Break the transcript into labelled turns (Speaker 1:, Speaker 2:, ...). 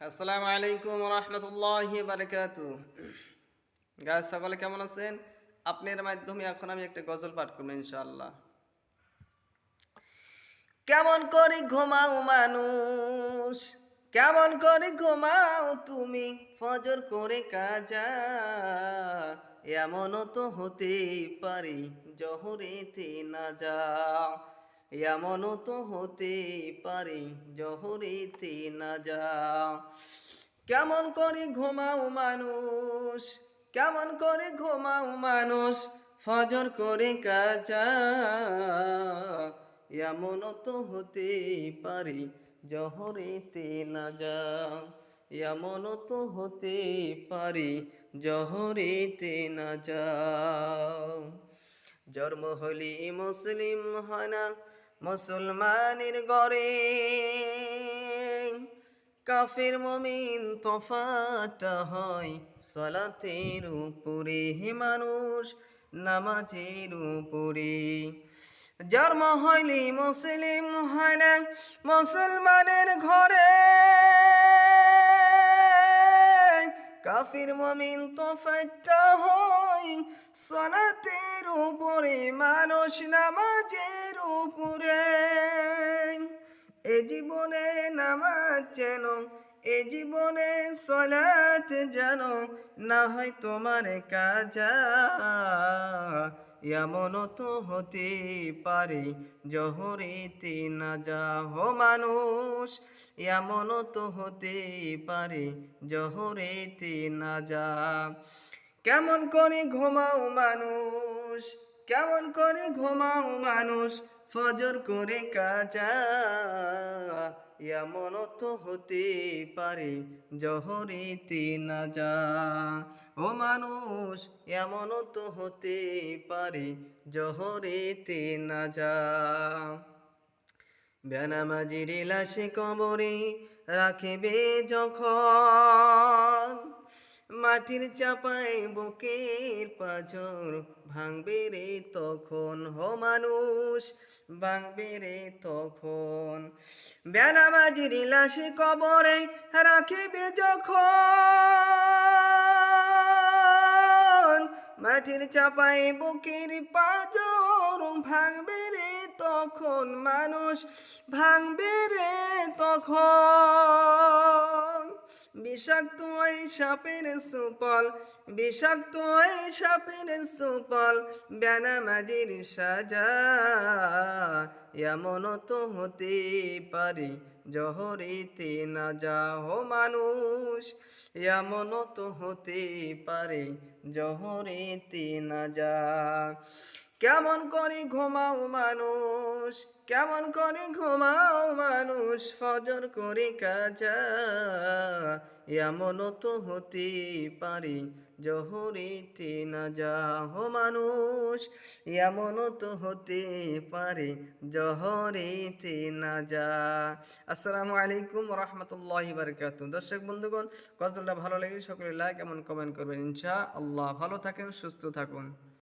Speaker 1: আসসালামু আলাইকুম রহমতুল্লাহ বারকাতু। গাছ সকলে কেমন আছেন? আপনার মাধ্যমে এখন আমি একটা গজল পাঠ করব ইনশাআল্লাহ। কেমন করে ঘুমাও মানুষ, কেমন করে ঘুমাও তুমি, ফজর করে কাজা, এমনও তো হতে পারে জহরেতে না যাও। এমনও তো হতে পারে জহরেতে না যাও কেমন করে ঘুমাও মানুষ, কেমন করে ঘুমাও মানুষ, ফজর করে কাজা। এমনও তো হতে পারে জহরেতে না যাও এমনও তো হতে পারে জহরেতে না যাও জন্ম হলি মুসলিম হয় না মুসলমানের গড়ে কাফের মমিন তফাটা হয় সলাতের উপরে। হে মানুষ, নামাজের উপরে। জন্ম হইলি মুসলিম হয় না, মুসলমানের ঘরে কাফির মমিন তফাটা হয় সলাতের উপরে মানুষ নামাজের উপরে। এ জীবনে নামাজ যেন এ জীবনে সলাত যেন না হয় তোমার কাজা। এমনও তো হতে পারে জহরেতে না যা হো মানুষ। এমনও তো হতে পারে জহরেতে না যা। কেমন করে ঘুমাও মানুষ, কেমন করে ঘুমাও মানুষ ফজর করে কাজা, এমন তো হতে পারে জহরেতে না যা ও মানুষ, এমন তো হতে পারে জহরেতে না যা বেনামাজির লাশে কবরে রাখিবে যখন মাটির চাপায় বুকের পাঁচর ভাঙবে রে তখন হো মানুষ, ভাঙবে রে তখন। বেলা বেনামাজির লাশে কবরে রাখিবে যখন মাটির চাপায় বুকের পাঁচর ভাঙবে রে তখন, মানুষ ভাঙবে রে তখন বিষাক্ত ওই সাপের সুপল, বিষাক্ত ওই সাপের সুপল, বেনামাজির সাজা এমনও তো হতে পারে, জহরেতে না যা হো মানুষ এমনও তো হতে পারে, জহরেতে না যা কেমন করে ঘুমাও মানুষ, কেমন করে ঘুমাও মানুষ, ফজর করে কাজা। এমনও তো হতে পারে জহরেতে না যা হো মানুষ, এমনও তো হতে পারে জহরেতে না যা। আসসালামু আলাইকুম রহমতুল্লাহ বারকাত দর্শক বন্ধুগণ, গজলটা ভালো লাগে সকলে লাইক এমন কমেন্ট করবেন। ইনশা আল্লাহ ভালো থাকেন, সুস্থ থাকুন।